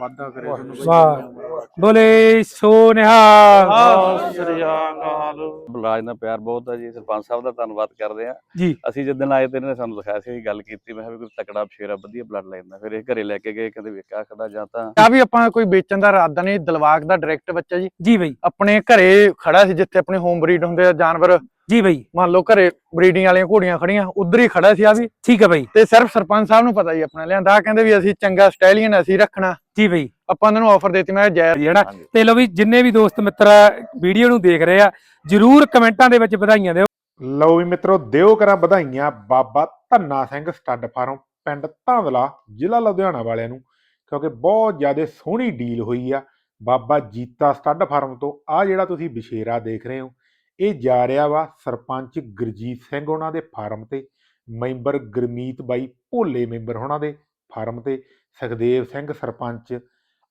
ਵਾਧਾ ਕਰੇ ਤੁਹਾਨੂੰ ਬਾਈ। ਵਾਹ ਬੋਲੇ ਸੋ ਨਿਹਾਲ ਸਤਿ ਸ੍ਰੀ ਅਕਾਲ। ਬਲਰਾਜ ਦਾ ਪਿਆਰ ਬਹੁਤ ਹੈ ਜੀ। ਸਰਪੰਚ ਸਾਹਿਬ ਦਾ ਧੰਨਵਾਦ ਕਰਦੇ ਆ। ਜੀ। ਅਸੀਂ ਜਿੱਦਣ ਆਏ ਤੇ ਇਹਨੇ ਸਾਨੂੰ ਦਿਖਾਇਆ ਸੀ ਗੱਲ ਕੀਤੀ। ਮੈਂ ਕਿਹਾ ਵੀ ਕੋਈ ਤਕੜਾ ਬਸ਼ੇਰਾ ਵਧੀਆ ਬਲੱਡ ਲਾਈਨ ਦਾ। ਫਿਰ ਇਹ ਘਰੇ ਲੈ ਕੇ ਗਏ ਕਹਿੰਦੇ ਵੇਖਿਆ ਖੜਾ ਜਾਂ ਤਾਂ ਆ ਵੀ ਆਪਾਂ ਕੋਈ ਵੇਚਣ ਦਾ ਇਰਾਦਾ ਨਹੀਂ। ਦਿਲਵਾਗ ਦਾ ਡਾਇਰੈਕਟ ਬੱਚਾ ਜੀ। ਜੀ ਬਈ। ਆਪਣੇ ਘਰੇ ਖੜਾ ਸੀ ਜਿੱਥੇ ਆਪਣੇ ਹੋਮ ਬਰੀਡ ਹੁੰਦੇ ਆ ਜਾਨਵਰ। ਜੀ ਬਈ। ਮੰਨ ਲਓ ਘਰੇ ਬਰੀਡਿੰਗ ਵਾਲੀਆਂ ਘੋੜੀਆਂ ਖੜੀਆਂ ਉਧਰ ਹੀ ਖੜਾ ਸੀ ਆ ਵੀ। ਠੀਕ ਹੈ ਬਈ। ਤੇ ਸਿਰਫ ਸਰਪੰਚ ਸਾਹਿਬ ਨੂੰ ਪਤਾ ਹੀ ਆਪਣਾ ਲਿਆਂਦਾ। ਕਹਿੰਦੇ ਵੀ ਅਸੀਂ ਚੰਗਾ ਸਟਾਈਲੀਅਨ ਅਸੀਂ ਰੱਖਣਾ। ਜੀ ਬਈ। ਆਪਾਂ ਉਹਨਾਂ ਨੂੰ ਆਫਰ ਦਿੱਤੀ ਮੈਂ ਕਿਹਾ ਜੈ ਜੀ ਹਨਾ? ਹਾਂਜੀ। ਤੇ ਲੋ ਵੀ ਜਿੰਨੇ ਵੀ ਦੋਸਤ ਮਿੱਤਰ ਵੀਡੀਓ ਨੂੰ ਦੇਖ ਰਹੇ ਆ ਜਰੂਰ ਕਮੈਂਟਾਂ ਦੇ ਵਿੱਚ ਵਧਾਈਆਂ ਦਿਓ। ਲਓ ਵੀ ਮਿੱਤਰੋ ਦਿਓ ਕਰਾਂ ਵਧਾਈਆਂ ਬਾਬਾ ਧੰਨਾ ਸਿੰਘ ਸਟੱਡ ਫਾਰਮ ਪਿੰਡ ਧਾਂਦਲਾ ਜ਼ਿਲ੍ਹਾ ਲੁਧਿਆਣਾ ਵਾਲਿਆਂ ਨੂੰ ਕਿਉਂਕਿ ਬਹੁਤ ਜ਼ਿਆਦਾ ਸੋਹਣੀ ਡੀਲ ਹੋਈ ਆ। ਬਾਬਾ ਜੀਤਾ ਸਟੱਡ ਫਾਰਮ ਤੋਂ ਆ ਜਿਹੜਾ ਤੁਸੀਂ ਬਸ਼ੇਰਾ ਦੇਖ ਰਹੇ ਹੋ ਇਹ ਜਾ ਰਿਹਾ ਵਾ ਸਰਪੰਚ ਗੁਰਜੀਤ ਸਿੰਘ ਉਹਨਾਂ ਦੇ ਫਾਰਮ ਤੇ, ਮੈਂਬਰ ਗੁਰਮੀਤ ਬਾਈ ਭੋਲੇ ਮੈਂਬਰ ਉਹਨਾਂ ਦੇ ਫਾਰਮ ਤੇ, ਸੁਖਦੇਵ ਸਿੰਘ ਸਰਪੰਚ,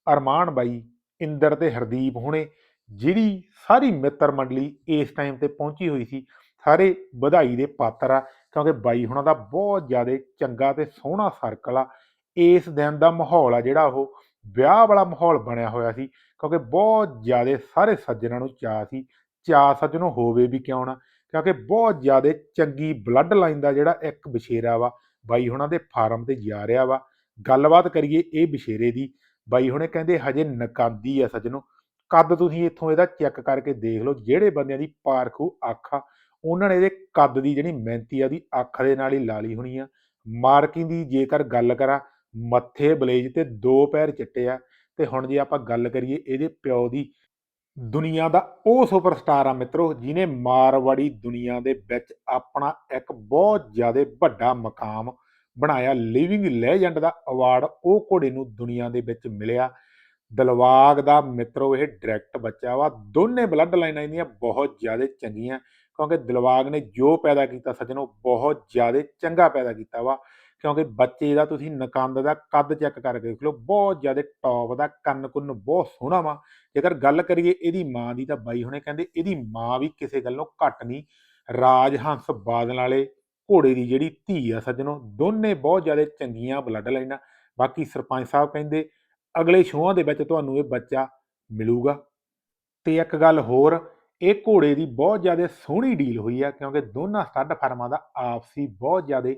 ਅਰਮਾਨ ਬਾਈ ਇੰਦਰ ਤੇ ਹਰਦੀਪ ਹੁਣੇ, ਜਿਹੜੀ ਸਾਰੀ ਮਿੱਤਰ ਮੰਡਲੀ ਇਸ ਟਾਈਮ ਤੇ ਪਹੁੰਚੀ ਹੋਈ ਸੀ, ਸਾਰੇ ਵਧਾਈ ਦੇ ਪਾਤਰ ਆ, ਕਿਉਂਕਿ ਬਾਈ ਹੁਣਾਂ ਦਾ ਬਹੁਤ ਜ਼ਿਆਦਾ ਚੰਗਾ ਤੇ ਸੋਹਣਾ ਸਰਕਲ ਆ, ਇਸ ਦਿਨ ਦਾ ਮਾਹੌਲ ਆ ਜਿਹੜਾ ਉਹ, ਵਿਆਹ ਵਾਲਾ ਮਾਹੌਲ ਬਣਿਆ ਹੋਇਆ ਸੀ, ਕਿਉਂਕਿ ਬਹੁਤ ਜ਼ਿਆਦਾ ਸਾਰੇ ਸੱਜਣਾਂ ਨੂੰ ਚਾਅ ਸੀ ਚਾਅ ਨੂੰ ਹੋਵੇ ਵੀ ਕਿਉਂ ਨਾ, ਕਿਉਂਕਿ ਬਹੁਤ ਜ਼ਿਆਦਾ ਚੰਗੀ ਬਲੱਡ ਲਾਈਨ ਦਾ ਜਿਹੜਾ ਇੱਕ ਬਸ਼ੇਰਾ ਵਾ, ਬਾਈ ਹੁਣਾਂ ਦੇ ਫਾਰਮ ਤੇ ਜਾ ਰਿਹਾ ਵਾ। ਗੱਲਬਾਤ ਕਰੀਏ ਇਹ ਬਸ਼ੇਰੇ ਦੀ, ਬਾਈ ਹੁਣੇ ਕਹਿੰਦੇ ਹਜੇ ਨਕਾਦੀ ਆ ਸੱਜਣੋ ਕੱਦ ਤੁਸੀਂ ਇੱਥੋਂ ਇਹਦਾ ਚੈੱਕ ਕਰਕੇ ਦੇਖ ਲਓ, ਜਿਹੜੇ ਬੰਦਿਆਂ ਦੀ ਪਾਰਖੂ ਅੱਖ ਆ, ਉਹਨਾਂ ਨੇ ਇਹਦੇ ਕੱਦ ਦੀ ਜਿਹੜੀ ਮਿਹਨਤੀ ਆ ਦੀ ਅੱਖ ਦੇ ਨਾਲ ਹੀ ਲਾ ਲਈ ਹੋਣੀ ਆ। ਮਾਰਕਿੰਗ ਦੀ ਜੇਕਰ ਗੱਲ ਕਰਾਂ, ਮੱਥੇ ਬਲੇਜ ਤੇ ਦੋ ਪੈਰ ਚਿੱਟੇ ਆ। ਤੇ ਹੁਣ ਜੇ ਆਪਾਂ ਗੱਲ ਕਰੀਏ ਇਹਦੇ ਪਿਓ ਦੀ ਦੁਨੀਆ ਦਾ ਉਹ ਸੁਪਰਸਟਾਰ ਆ ਮਿੱਤਰੋ ਜਿਨੇ ਮਾਰਵਾੜੀ ਦੁਨੀਆ ਦੇ ਵਿੱਚ ਆਪਣਾ ਇੱਕ ਬਹੁਤ ਜ਼ਿਆਦਾ ਵੱਡਾ ਮਕਾਮ ਬਣਾਇਆ। ਲਿਵਿੰਗ ਲੈਜੈਂਡ ਦਾ ਅਵਾਰਡ ਉਹ ਘੋੜੇ ਨੂੰ ਦੁਨੀਆ ਦੇ ਵਿੱਚ ਮਿਲਿਆ। ਦਲਵਾਗ ਦਾ ਮਿੱਤਰੋ, ਇਹ ਡਾਇਰੈਕਟ ਬੱਚਾ ਵਾ। ਦੋਨੇ ਬਲੱਡ ਲਾਈਨਾਂ ਇਹਦੀਆਂ ਬਹੁਤ ਜ਼ਿਆਦਾ ਚੰਗੀਆਂ, ਕਿਉਂਕਿ ਦਿਲਵਾਗ ਨੇ ਜੋ ਪੈਦਾ ਕੀਤਾ, ਸੱਜਣੋ, ਬਹੁਤ ਜ਼ਿਆਦਾ ਚੰਗਾ ਪੈਦਾ ਕੀਤਾ ਵਾ। ਕਿਉਂਕਿ ਬੱਚੇ ਦਾ ਤੁਸੀਂ ਨਕੰਦ ਦਾ ਕੱਦ ਚੈੱਕ ਕਰਕੇ ਦੇਖ ਲਓ, ਬਹੁਤ ਜ਼ਿਆਦਾ ਟੌਪ ਦਾ ਕੰਨ ਕੁੰਨ ਬਹੁਤ ਸੋਹਣਾ ਵਾ। ਜੇਕਰ ਗੱਲ ਕਰੀਏ ਇਹਦੀ ਮਾਂ ਦੀ ਤਾਂ ਬਾਈ ਹੁਣੇ ਕਹਿੰਦੇ ਇਹਦੀ ਮਾਂ ਵੀ ਕਿਸੇ ਗੱਲੋਂ ਘੱਟ ਨਹੀਂ, ਰਾਜ ਹੰਸ ਬਾਦਲ ਵਾਲੇ ਘੋੜੇ ਦੀ ਜਿਹੜੀ ਧੀ ਆ ਸੱਜਣੋ, ਦੋਨੇ ਬਹੁਤ ਜ਼ਿਆਦਾ ਚੰਗੀਆਂ ਬਲੱਡ ਲਾਈਨਾਂ। ਬਾਕੀ ਸਰਪੰਚ ਸਾਹਿਬ ਕਹਿੰਦੇ ਅਗਲੇ ਸ਼ੋਆਂ ਦੇ ਵਿੱਚ ਤੁਹਾਨੂੰ ਇਹ ਬੱਚਾ ਮਿਲੂਗਾ। ਤੇ ਇੱਕ ਗੱਲ ਹੋਰ, ਇਹ ਘੋੜੇ ਦੀ ਬਹੁਤ ਜ਼ਿਆਦਾ ਸੋਹਣੀ ਡੀਲ ਹੋਈ ਆ ਕਿਉਂਕਿ ਦੋਨਾਂ ਸਟੱਡ ਫਾਰਮਾਂ ਦਾ ਆਪਸੀ ਬਹੁਤ ਜ਼ਿਆਦਾ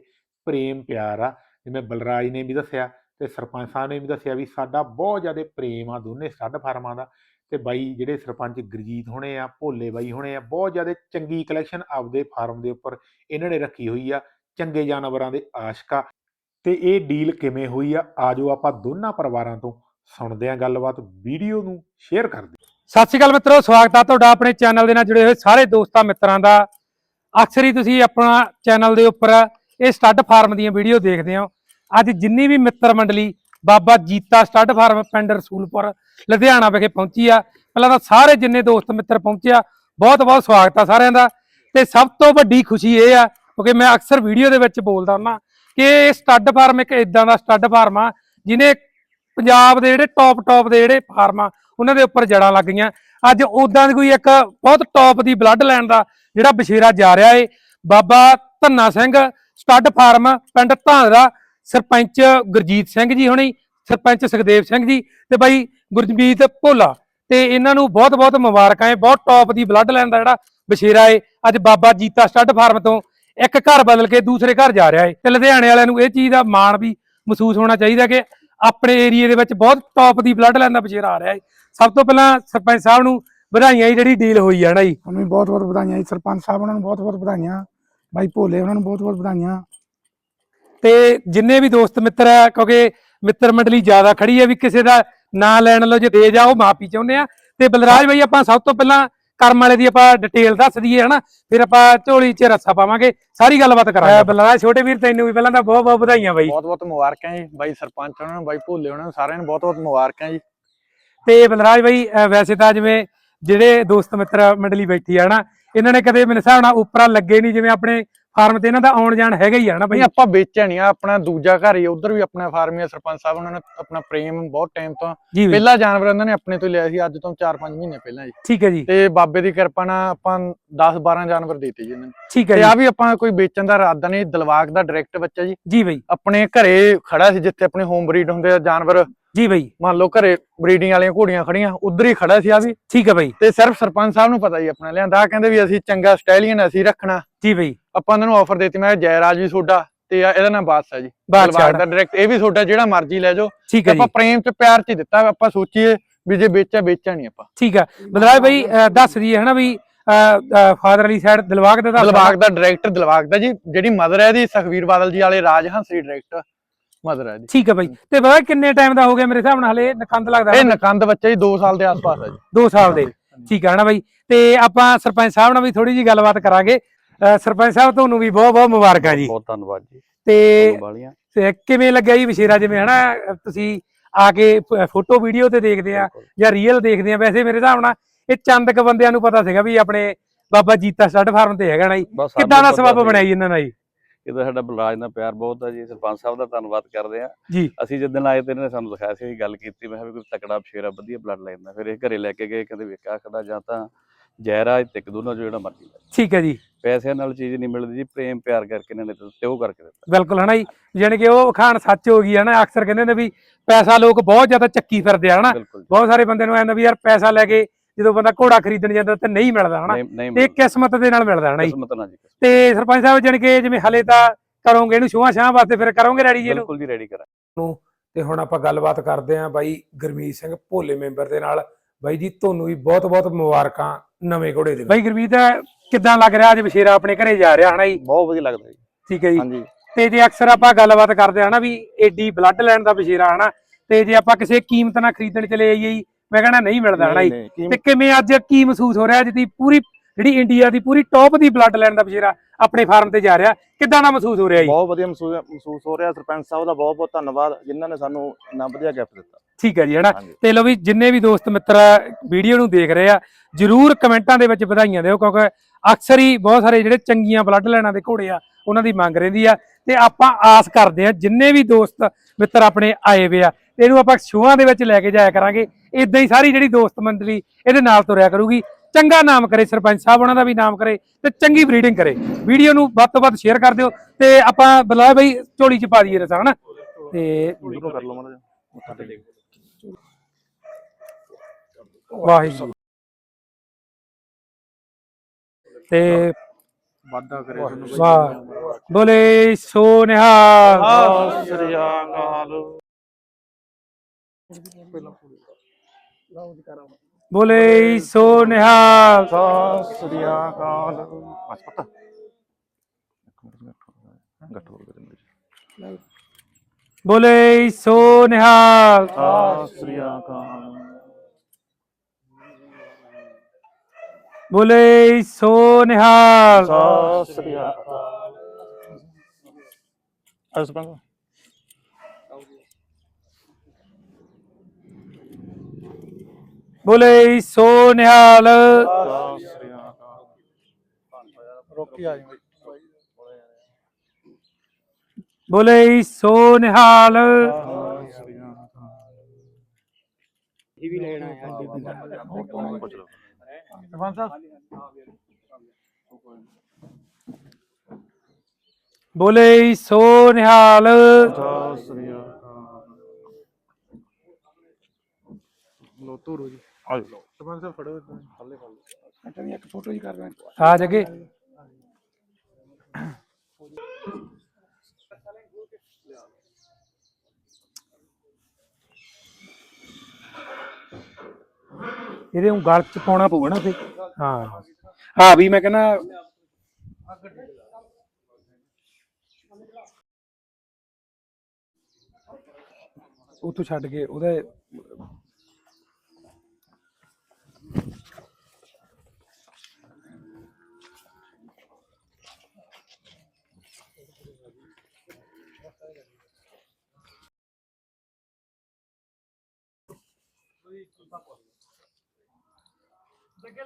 ਪ੍ਰੇਮ ਪਿਆਰ ਆ। ਜਿਵੇਂ ਬਲਰਾਜ ਨੇ ਵੀ ਦੱਸਿਆ ਤੇ ਸਰਪੰਚ ਸਾਹਿਬ ਨੇ ਵੀ ਦੱਸਿਆ ਵੀ ਸਾਡਾ ਬਹੁਤ ਜ਼ਿਆਦਾ ਪ੍ਰੇਮ ਆ ਦੋਨੇ ਸਟੱਡ ਫਾਰਮਾਂ ਦਾ। ਤੇ ਬਾਈ ਜਿਹੜੇ ਸਰਪੰਚ ਗੁਰਜੀਤ ਹੋਣੇ ਆ, ਭੋਲੇ ਬਾਈ ਹੋਣੇ ਆ, ਬਹੁਤ ਜ਼ਿਆਦਾ ਚੰਗੀ ਕਲੈਕਸ਼ਨ ਆਪਦੇ ਫਾਰਮ ਦੇ ਉੱਪਰ ਇਹਨਾਂ ਨੇ ਰੱਖੀ ਹੋਈ ਆ, ਚੰਗੇ ਜਾਨਵਰਾਂ ਦੇ ਆਸ਼ਕਾ ਤੇ ਇਹ ਡੀਲ ਕਿਵੇਂ ਹੋਈ ਆ, ਆਜੋ ਆਪਾਂ ਦੋਨਾਂ ਪਰਿਵਾਰਾਂ ਤੋਂ ਸੁਣਦੇ ਆਂ ਗੱਲਬਾਤ, ਵੀਡੀਓ ਨੂੰ ਸ਼ੇਅਰ ਕਰਦੇ ਸਤਿ ਸ਼੍ਰੀ ਅਕਾਲ ਮਿੱਤਰੋ, ਸਵਾਗਤ ਆ ਤੁਹਾਡਾ ਆਪਣੇ ਚੈਨਲ ਦੇ ਨਾਲ ਜੁੜੇ ਹੋਏ ਸਾਰੇ ਦੋਸਤਾਂ ਮਿੱਤਰਾਂ ਦਾ। ਅਕਸਰ ਹੀ ਤੁਸੀਂ ਆਪਣਾ ਚੈਨਲ ਦੇ ਉੱਪਰ ਇਹ ਸਟੱਡ ਫਾਰਮ ਦੀਆਂ ਵੀਡੀਓ ਦੇਖਦੇ ਹੋ। ਅੱਜ ਜਿੰਨੀ ਵੀ ਮਿੱਤਰ ਮੰਡਲੀ ਬਾਬਾ ਜੀਤਾ ਸਟੱਡ ਫਾਰਮ ਪਿੰਡ ਰਸੂਲਪੁਰ, ਲੁਧਿਆਣਾ ਵਿਖੇ ਪਹੁੰਚੀ ਆ। ਪਹਿਲਾਂ ਤਾਂ ਸਾਰੇ ਜਿੰਨੇ ਦੋਸਤ ਮਿੱਤਰ ਪਹੁੰਚੇ ਆ, ਬਹੁਤ ਬਹੁਤ ਸਵਾਗਤ ਆ ਸਾਰਿਆਂ ਦਾ। ਤੇ ਸਭ ਤੋਂ ਵੱਡੀ ਖੁਸ਼ੀ ਇਹ ਆ, ਕਿਉਂਕਿ ਮੈਂ ਅਕਸਰ ਵੀਡੀਓ ਦੇ ਵਿੱਚ ਬੋਲਦਾ ਹੁੰਦਾ ਕਿ ਇਹ ਸਟੱਡ ਫਾਰਮ ਇੱਕ ਇਦਾਂ ਦਾ ਸਟੱਡ ਫਾਰਮ ਆ ਜਿਹਨੇ ਪੰਜਾਬ ਦੇ ਜਿਹੜੇ ਟੌਪ ਟੌਪ ਦੇ ਜਿਹੜੇ ਫਾਰਮ ਆ, ਉਹਨਾਂ ਦੇ ਉੱਪਰ ਜੜਾਂ ਲੱਗ ਗਈਆਂ ਅੱਜ ਉਦਾਂ ਦੀ ਕੋਈ ਇੱਕ ਬਹੁਤ ਟੌਪ ਦੀ ਬਲੱਡ ਲਾਈਨ ਦਾ ਜਿਹੜਾ ਬਸ਼ੇਰਾ ਜਾ ਰਿਹਾ ਏ, ਬਾਬਾ ਧੰਨਾ ਸਿੰਘ ਸਟੱਡ ਫਾਰਮ ਪਿੰਡ ਧਾਂਦਰਾ ਸਰਪੰਚ ਗੁਰਜੀਤ ਸਿੰਘ ਜੀ ਹੁਣੀ, ਸਰਪੰਚ ਸੁਖਦੇਵ ਸਿੰਘ ਜੀ ਤੇ ਬਾਈ ਗੁਰਜੀਤ ਭੋਲਾ। ਤੇ ਇਹਨਾਂ ਨੂੰ ਬਹੁਤ ਬਹੁਤ ਮੁਬਾਰਕਾਂ ਏ ਬਹੁਤ ਟੌਪ ਦੀ ਬਲੱਡ ਲਾਈਨ ਦਾ ਜਿਹੜਾ ਬਸ਼ੇਰਾ ਏ। ਅੱਜ ਬਾਬਾ ਜੀਤਾ ਸਟੱਡ ਫਾਰਮ ਤੋਂ ਇੱਕ ਘਰ ਬਦਲ ਕੇ ਦੂਸਰੇ ਘਰ ਜਾ ਰਿਹਾ ਏ। ਤੇ ਲੁਧਿਆਣੇ ਵਾਲਿਆਂ ਨੂੰ ਇਹ ਚੀਜ਼ ਦਾ ਮਾਣ ਵੀ ਮਹਿਸੂਸ ਹੋਣਾ ਚਾਹੀਦਾ ਕਿ ਆਪਣੇ ਏਰੀਏ ਦੇ ਵਿੱਚ ਬਹੁਤ ਟੌਪ ਦੀ ਬਲੱਡ ਲਾਈਨ ਦਾ ਬਸ਼ੇਰਾ ਆ ਰਿਹਾ ਏ। ਸਭ ਤੋਂ ਪਹਿਲਾਂ ਸਰਪੰਚ ਸਾਹਿਬ ਨੂੰ ਵਧਾਈਆਂ ਜਿਹੜੀ ਡੀਲ ਹੋਈ ਆ ਨਾ ਜੀ। ਉਹਨੂੰ ਬਹੁਤ ਬਹੁਤ ਵਧਾਈਆਂ ਜੀ। ਸਰਪੰਚ ਸਾਹਿਬ ਉਹਨਾਂ ਨੂੰ ਬਹੁਤ ਬਹੁਤ ਵਧਾਈਆਂ। ਬਾਈ ਭੋਲੇ ਉਹਨਾਂ ਨੂੰ ਬਹੁਤ ਬਹੁਤ ਵਧਾਈਆਂ। ਤੇ ਜਿੰਨੇ ਵੀ ਦੋਸਤ ਮਿੱਤਰ ਆ ਕਿਉਂਕਿ ਮਿੱਤਰ ਮੰਡਲੀ ਜ਼ਿਆਦਾ ਖੜੀ ਹੈ ਵੀ ਕਿਸੇ ਦਾ ਨਾਂ ਲੈਣ ਲਓ ਜੇ ਦੇ ਜਾਓ ਮਾਫੀ ਚਾਹੁੰਦੇ ਆ। ਤੇ ਬਲਰਾਜ ਬਾਈ ਆਪਾਂ ਸਭ ਤੋਂ ਪਹਿਲਾਂ ਕਰਮ ਵਾਲੇ ਦੀ ਆਪਾਂ ਡਿਟੇਲ ਦੱਸ ਦਈਏ ਹਨਾ? ਫਿਰ ਆਪਾਂ ਝੋਲੀ 'ਚ ਰੱਸਾ ਪਾਵਾਂਗੇ ਸਾਰੀ ਗੱਲਬਾਤ ਕਰਾਂਗੇ। ਬਲਰਾਜ ਛੋਟੇ ਵੀਰ ਤੈਨੂੰ ਵੀ ਪਹਿਲਾਂ ਤਾਂ ਬਹੁਤ ਬਹੁਤ ਵਧਾਈਆਂ ਬਾਈ। ਬਹੁਤ ਬਹੁਤ ਮੁਬਾਰਕਾਂ ਜੀ ਬਾਈ ਸਰਪੰਚ ਉਹਨਾਂ ਨੂੰ ਬਾਈ ਭੋਲੇ ਉਹਨਾਂ ਨੂੰ ਸਾਰਿਆਂ ਨੂੰ ਬਹੁਤ ਬਹੁਤ ਮੁਬਾਰਕਾਂ ਜੀ। ਤੇ ਬਲਰਾਜ ਬਾਈ ਵੈਸੇ ਤਾਂ ਜਿਵੇਂ ਜਿਹੜੇ ਦੋਸਤ ਮਿੱਤਰ ਮੰਡਲੀ ਬੈਠੀ ਆ ਨਾ ਇਹਨਾਂ ਨੇ ਕਦੇ ਮੇਰੇ ਹਿਸਾਬ ਨਾਲ ਉਪਰਾ ਲੱਗੇ ਨਹੀਂ ਜਿਵੇਂ ਆਪਣੇ ਫਾਰਮ ਤੇ ਇਹਨਾਂ ਦਾ ਆਉਣ ਜਾਣ ਹੈਗਾ ਹੀ ਆ ਨਾ ਬਾਈ। ਨਹੀਂ ਆਪਾਂ ਵੇਚਿਆ ਨਹੀਂ ਆ ਆਪਣਾ ਦੂਜਾ ਘਰ ਹੀ ਉਧਰ ਵੀ ਆਪਣਾ ਫਾਰਮ ਹੀ ਆ ਸਰਪੰਚ ਸਾਹਿਬ ਉਹਨਾਂ ਨੇ ਆਪਣਾ ਪ੍ਰੇਮ ਬਹੁਤ ਟਾਈਮ ਤੋਂ ਜੀ ਬਾਈ, ਪਹਿਲਾ ਜਾਨਵਰ ਉਹਨਾਂ ਨੇ ਆਪਣੇ ਤੋਂ ਲਿਆ ਸੀ ਅੱਜ ਤੋਂ 4-5 ਮਹੀਨੇ ਪਹਿਲਾਂ ਜੀ ਠੀਕ ਹੈ ਜੀ। ਤੇ ਬਾਬੇ ਦੀ ਕਿਰਪਾ ਨਾਲ ਆਪਾਂ 10-12 ਜਾਨਵਰ ਦਿੱਤੇ ਜੀ ਇਹਨਾਂ ਨੂੰ। ਠੀਕ ਹੈ ਤੇ ਜੀ। ਆ ਵੀ ਆਪਾਂ ਕੋਈ ਵੇਚਣ ਦਾ ਇਰਾਦਾ ਨਹੀਂ ਦਿਲਵਾਗ ਦਾ ਡਾਇਰੈਕਟ ਬੱਚਾ ਜੀ। ਜੀ ਬਾਈ। ਆਪਣੇ ਘਰੇ ਖੜਾ ਸੀ ਜਿੱਥੇ ਆਪਣੇ ਹੋਮ ਬਰੀਡ ਹੁੰਦੇ ਆ ਜਾਨਵਰ ਜੀ ਬਾਈ। ਮੰਨ ਲਓ ਘਰੇ ਬਰੀਡਿੰਗ ਵਾਲੀਆਂ ਘੋੜੀਆਂ ਖੜੀਆਂ ਉਧਰ ਹੀ ਖੜਾ ਸੀ ਆ ਵੀ। ਠੀਕ ਹੈ ਬਾਈ। ਤੇ ਸਿਰਫ ਸਰਪੰਚ ਸਾਹਿਬ ਨੂੰ ਪਤਾ ਜੀ ਆਪਣਾ ਲਿਆਂਦਾ ਕਹਿੰਦੇ ਵੀ ਅਸੀਂ ਚੰਗਾ ਸਟਾਈਲੀਅਨ ਅਸੀਂ ਰੱਖਣਾ। ਜੀ ਬਾਈ। ਆਪਾਂ ਉਹਨਾਂ ਨੂੰ ਆਫਰ ਦਿੱਤੀ ਮੈਂ ਜੈਰਾਜ ਵੀ ਤੁਹਾਡਾ ਤੇ ਆ ਇਹਦਾ ਨਾਮ ਬਾਦਸ਼ਾਹ ਜੀ। ਬਾਦਸ਼ਾਹ ਦਾ ਡਾਇਰੈਕਟ ਇਹ ਵੀ ਤੁਹਾਡਾ ਜਿਹੜਾ ਮਰਜ਼ੀ ਲੈ ਜਾਓ। ਹੈ ਆਪਾਂ ਪ੍ਰੇਮ ਚ ਪਿਆਰ ਚ ਹੀ ਦਿੱਤਾ ਆਪਾਂ ਸੋਚੀਏ ਵੀ ਜੇ ਵੇਚਿਆ ਵੇਚਿਆ ਨਹੀਂ ਆਪਾਂ। ਠੀਕ ਹੈ। ਬਦਲਾਏ ਬਾਈ ਦੱਸ ਦਈਏ ਹਨਾ ਵੀ ਫਾਦਰ ਵਾਲੀ ਸਾਈਡ ਦਿਲਵਾਗ ਦਾ ਦੱਸ ਦਿਲਬਾਗ ਦਾ ਡਾਇਰੈਕਟਰ ਦਿਲਬਾਗ ਦਾ ਜੀ ਜਿਹੜੀ ਮਦਰ ਹੈ ਇਹਦੀ ਸੁਖਵੀਰ ਬਾਦਲ ਜੀ ਵਾਲੇ ਰਾਜ ਹੰਸਰੀ ਡਾਇਰੈਕਟਰ ਮਦਰ ਹੈ ਜੀ। ਠੀਕ ਹੈ ਬਾਈ। ਤੇ ਬਾਈ ਕਿੰਨੇ ਟਾਈਮ ਦਾ ਹੋ ਗਿਆ ਮੇਰੇ ਹਿਸਾਬ ਨਾਲ ਹਲੇ? ਨਖੰਦ ਲੱਗਦਾ ਇਹ ਨਕੰਦ ਬੱਚਾ ਜੀ 2 ਸਾਲ ਦੇ ਆਸ-ਪਾਸ ਹੈ ਜੀ। 2 ਸਾਲ ਦੇ। ਠੀਕ ਹੈ ਨਾ ਬਾਈ। ਤੇ ਆਪਾਂ ਸਰਪੰਚ ਸਾਹਿਬ ਨਾਲ ਵੀ ਥੋੜੀ ਜੀ ਗੱਲਬਾਤ ਕਰਾਂਗੇ। ਸਰਪੰਚ ਸਾਹਿਬ ਤੁਹਾਨੂੰ ਵੀ ਬਹੁਤ ਬਹੁਤ ਮੁਬਾਰਕਾਂ ਜੀ। ਬਹੁਤ ਧੰਨਵਾਦ ਜੀ। ਤੇ ਕਿਵੇਂ ਲੱਗਿਆ ਜੀ ਵਿਸ਼ੇਰਾ ਜਿਵੇਂ ਹਨਾ ਤੁਸੀਂ ਆ ਕੇ ਫੋਟੋ ਵੀਡੀਓ ਤੇ ਦੇਖਦੇ ਆ। ਜਾਂ ਰੀਅਲ ਦੇਖਦੇ ਆ ਵੈਸੇ ਮੇਰੇ ਹਿਸਾਬ ਨਾਲ ਇਹ ਚੰਦ ਕ ਬੰਦਿਆਂ ਨੂੰ ਪਤਾ ਸੀਗਾ ਵੀ ਆਪਣੇ ਬਾਬਾ ਜੀਤਾ ਸਟੱਡ ਫਾਰਮ ਤੇ ਹੈਗਾ ਨਾ ਜੀ। ਕਿੱਦਾਂ ਦਾ ਸਬਬ ਜੀ ਇਹਨਾਂ ਨਾਲ ਜੀ? ਇਹਦਾ ਸਾਡਾ ਬਲਰਾਜ ਨਾਲ ਪਿਆਰ ਬਹੁਤ ਹੈ ਜੀ ਸਰਪੰਚ ਸਾਹਿਬ ਦਾ ਧੰਨਵਾਦ ਕਰਦੇ ਆ ਜੀ। ਅਸੀਂ ਜਿੱਦਣ ਆਏ ਤੇ ਇਹਨਾਂ ਸਾਨੂੰ ਦਿਖਾਇਆ ਸੀ ਅਸੀਂ ਗੱਲ ਕੀਤੀ ਮੈਂ ਕਿਹਾ ਵੀ ਕੋਈ ਤਕੜਾ ਸ਼ੇਰਾ ਵਧੀਆ ਬਲੱਡ ਲਾਈਨ ਦਾ। ਫਿਰ ਇਹ ਘਰੇ ਲੈ ਕੇ ਗਏ ਕਹਿੰਦੇ ਵੇਖਾ ਖੜਾ ਜਾਂ ਤਾਂ ਜੈਰਾਜ ਤੇ ਇੱਕ ਦੋਨੋਂ ਜਿਹੜਾ ਮਰਜ਼ੀ ਲੈ। ਠੀਕ ਹੈ ਜੀ। ਪੈਸਿਆਂ ਨਾਲ ਚੀਜ਼ ਨਹੀਂ ਮਿਲਦੀ ਜੀ ਪ੍ਰੇਮ ਪਿਆਰ ਕਰਕੇ ਇਹਨਾਂ ਨੇ ਤੇ ਉਹ ਕਰਕੇ ਦਿੱਤਾ। ਬਿਲਕੁਲ ਹਨਾ ਜੀ? ਜਾਣੀ ਕਿ ਉਹ ਖਾਨ ਸੱਚ ਹੋ ਗਈ ਹੈ ਨਾ ਅਕਸਰ ਕਹਿੰਦੇ ਨੇ ਵੀ ਪੈਸਾ ਲੋਕ ਬਹੁਤ ਜ਼ਿਆਦਾ ਚੱਕੀ ਫਿਰਦੇ ਆ ਹਨਾ। ਬਹੁਤ ਸਾਰੇ ਬੰਦੇ ਨੂੰ ਐਂਦਾ ਵੀ ਯਾਰ ਪੈਸਾ ਲੈ ਕੇ ਜਦੋਂ ਬੰਦਾ ਘੋੜਾ ਖਰੀਦਣ ਜਾਂਦਾ ਤੇ ਨਹੀਂ ਮਿਲਦਾ ਹਨਾ? ਤੇ ਕਿਸਮਤ ਦੇ ਨਾਲ ਮਿਲਦਾ ਹਨਾ ਜੀ? ਕਿਸਮਤ ਨਾਲ ਜੀ ਤੇ ਸਰਪੰਚ ਸਾਹਿਬ ਜਾਣੀ ਕਿ ਜਿਵੇਂ ਹਲੇ ਤਾਂ ਕਰੋਗੇ ਇਹਨੂੰ ਛੂਆਂ ਛਾਂ ਵਾਸਤੇ ਫਿਰ ਕਰੋਗੇ ਰੈਡੀ ਜੀ ਇਹਨੂੰ? ਬਿਲਕੁਲ ਜੀ ਰੈਡੀ ਕਰਾਂ ਤੇ ਹੁਣ ਆਪਾਂ ਗੱਲਬਾਤ ਕਰਦੇ ਆਂ ਬਾਈ ਗੁਰਮੀਤ ਸਿੰਘ ਭੋਲੇ ਮੈਂਬਰ ਦੇ ਨਾਲ। ਬਾਈ ਜੀ ਤੁਹਾਨੂੰ ਵੀ ਬਹੁਤ-ਬਹੁਤ ਮੁਬਾਰਕਾਂ ਨਵੇਂ ਘੋੜੇ ਦੇ ਬਾਈ ਗੁਰਮੀਤ ਕਿੱਦਾਂ ਲੱਗ ਰਿਹਾ ਅੱਜ ਬਸ਼ੇਰਾ ਆਪਣੇ ਘਰੇ ਜਾ ਰਿਹਾ ਹਨਾ ਜੀ? ਬਹੁਤ ਵਧੀਆ ਲੱਗਦਾ ਜੀ। ਠੀਕ ਹੈ ਜੀ। ਹਾਂਜੀ। ਤੇ ਜੇ ਅਕਸਰ ਆਪਾਂ ਗੱਲਬਾਤ ਕਰਦੇ ਆ ਨਾ ਵੀ ਏਡੀ ਬਲੱਡ ਲੈਣ ਦਾ ਬਸ਼ੇਰਾ ਹਨਾ? ਤੇ ਜੇ ਆਪਾਂ ਕਿਸੇ ਕੀਮਤ ਨਾਲ ਖਰੀਦਣ ਚਲੇ ਜਾਈਏ ਜੀ ਮੈਂ ਕਹਿੰਦਾ ਨਹੀਂ ਮਿਲਦਾ ਨਹੀਂ, ਤੇ ਕਿਵੇਂ ਅੱਜ ਕੀ ਮਹਿਸੂਸ ਹੋ ਰਿਹਾ ਅੱਜ ਦੀ ਪੂਰੀ ਜਿਹੜੀ ਇੰਡੀਆ ਦੀ ਪੂਰੀ ਟੌਪ ਦੀ ਬਲੱਡ ਲੈਣ ਦਾ ਬਸ਼ੇਰਾ ਆਪਣੇ ਫਾਰਮ ਤੇ ਜਾ ਰਿਹਾ। ਕਿੱਦਾਂ ਦਾ ਮਹਿਸੂਸ ਹੋ ਰਿਹਾ ਜੀ? ਬਹੁਤ ਵਧੀਆ ਮਹਿਸੂਸ ਹੋ ਰਿਹਾ। ਸਰਪੰਚ ਸਾਹਿਬ ਦਾ ਬਹੁਤ ਬਹੁਤ ਧੰਨਵਾਦ ਜਿਨ੍ਹਾਂ ਨੇ ਸਾਨੂੰ ਇੰਨਾ ਵਧੀਆ ਗਿਫਟ ਦਿੱਤਾ। ਠੀਕ ਹੈ ਜੀ ਹਨਾ? ਤੇ ਲੋ ਵੀ ਜਿੰਨੇ ਵੀ ਦੋਸਤ ਮਿੱਤਰ ਵੀਡੀਓ ਨੂੰ ਦੇਖ ਰਹੇ ਆ ਜਰੂਰ ਕਮੈਂਟਾਂ ਦੇ ਵਿੱਚ ਵਧਾਈਆਂ ਦਿਓ ਕਿਉਂਕਿ ਅਕਸਰ ਹੀ ਬਹੁਤ ਸਾਰੇ ਜਿਹੜੇ ਚੰਗੀਆਂ ਬਲੱਡ ਲਾਈਨਾਂ ਦੇ ਘੋੜੇ ਆ ਉਹਨਾਂ ਦੀ ਮੰਗ ਰਹਿੰਦੀ ਆ। ਤੇ ਆਪਾਂ ਆਸ ਕਰਦੇ ਆ ਜਿੰਨੇ ਵੀ ਦੋਸਤ ਮਿੱਤਰ ਆਪਣੇ ਆਏ ਵੇ ਆ, ਇਹਨੂੰ ਆਪਾਂ ਸ਼ੋਆਂ ਦੇ ਵਿੱਚ ਲੈ ਕੇ ਜਾਇਆ ਕਰਾਂਗੇ। ਇਦਾਂ ਹੀ ਸਾਰੀ ਜਿਹੜੀ ਦੋਸਤ ਮੰਡਲੀ ਇਹਦੇ ਨਾਲ ਤੁਰਿਆ ਕਰੂਗੀ। ਚੰਗਾ ਨਾਮ ਕਰੇ, ਸਰਪੰਚ ਸਾਹਿਬ ਉਹਨਾਂ ਦਾ ਵੀ ਨਾਮ ਕਰੇ ਤੇ ਚੰਗੀ ਬਰੀਡਿੰਗ ਕਰੇ। ਵੀਡੀਓ ਨੂੰ ਵੱਧ ਤੋਂ ਵੱਧ ਸ਼ੇਅਰ ਕਰ ਦਿਓ ਤੇ ਆਪਾਂ ਬੁਲਾ ਬਈ, ਝੋਲੀ ਚ ਪਾ ਦਈਏ ਰਸਾ, ਹਨਾ? ਤੇ ਕਰ ਲਓ ਮਾੜਾ ਜਿਹਾ ਵਾਹਿਗੁਰੂ। ਤੇ ਵਾਦਾ ਕਰੇ ਵਾਹ ਬੋਲੇ ਸੋ ਨਿਹਾਲ ਸਤਿ ਸ੍ਰੀ ਅਕਾਲ। ਬੋਲੇ ਸੋ ਨਿਹਾਲ ਸਤਿ ਸ੍ਰੀ ਅਕਾਲ। ਬਸ ਪਤਾ ਗੱਟ ਹੋ ਗਿਆ ਬੋਲੇ ਸੋ ਨਿਹਾਲ ਸਤਿ ਸ੍ਰੀ ਅਕਾਲ। ਬੋਲੇ ਸੋ ਨਿਹਾਲ ਸਤਿ ਸ੍ਰੀ ਅਕਾਲ ਆ ਸਰਪੰਚ ਬੋਲੇ ਸੋ ਨਿਹਾਲ ਸਤਿ ਸ੍ਰੀ ਅਕਾਲ ਰੋਕੀ ਆ ਜੀ ਬੋਲੇ ਸੋ ਨਿਹਾਲ ਸਤਿ ਸ੍ਰੀ ਅਕਾਲ ਸਰਪੰਚ ਸਾਹਿਬ ਬੋਲੇ ਸੋ ਨਿਹਾਲ ਸਤਿ ਸ੍ਰੀ ਅਕਾਲ ਲੋ ਧੂਰੋ ਜੀ ਆ ਜਾਓ ਸਰਪੰਚ ਸਾਹਿਬ ਫੜੋ ਥੱਲੇ ਫੜ ਇੱਕ ਫੋਟੋ ਹੀ ਇਹਦੇ ਨੂੰ ਗਲ ਚ ਪਾਉਣਾ ਪਊਗਾ ਨਾ ਤੇ ਹਾਂ ਹਾਂ ਵੀ ਮੈਂ ਕਹਿੰਦਾ ਉਥੋਂ ਛੱਡ ਕੇ ਉਹਦੇ Thank you. जगह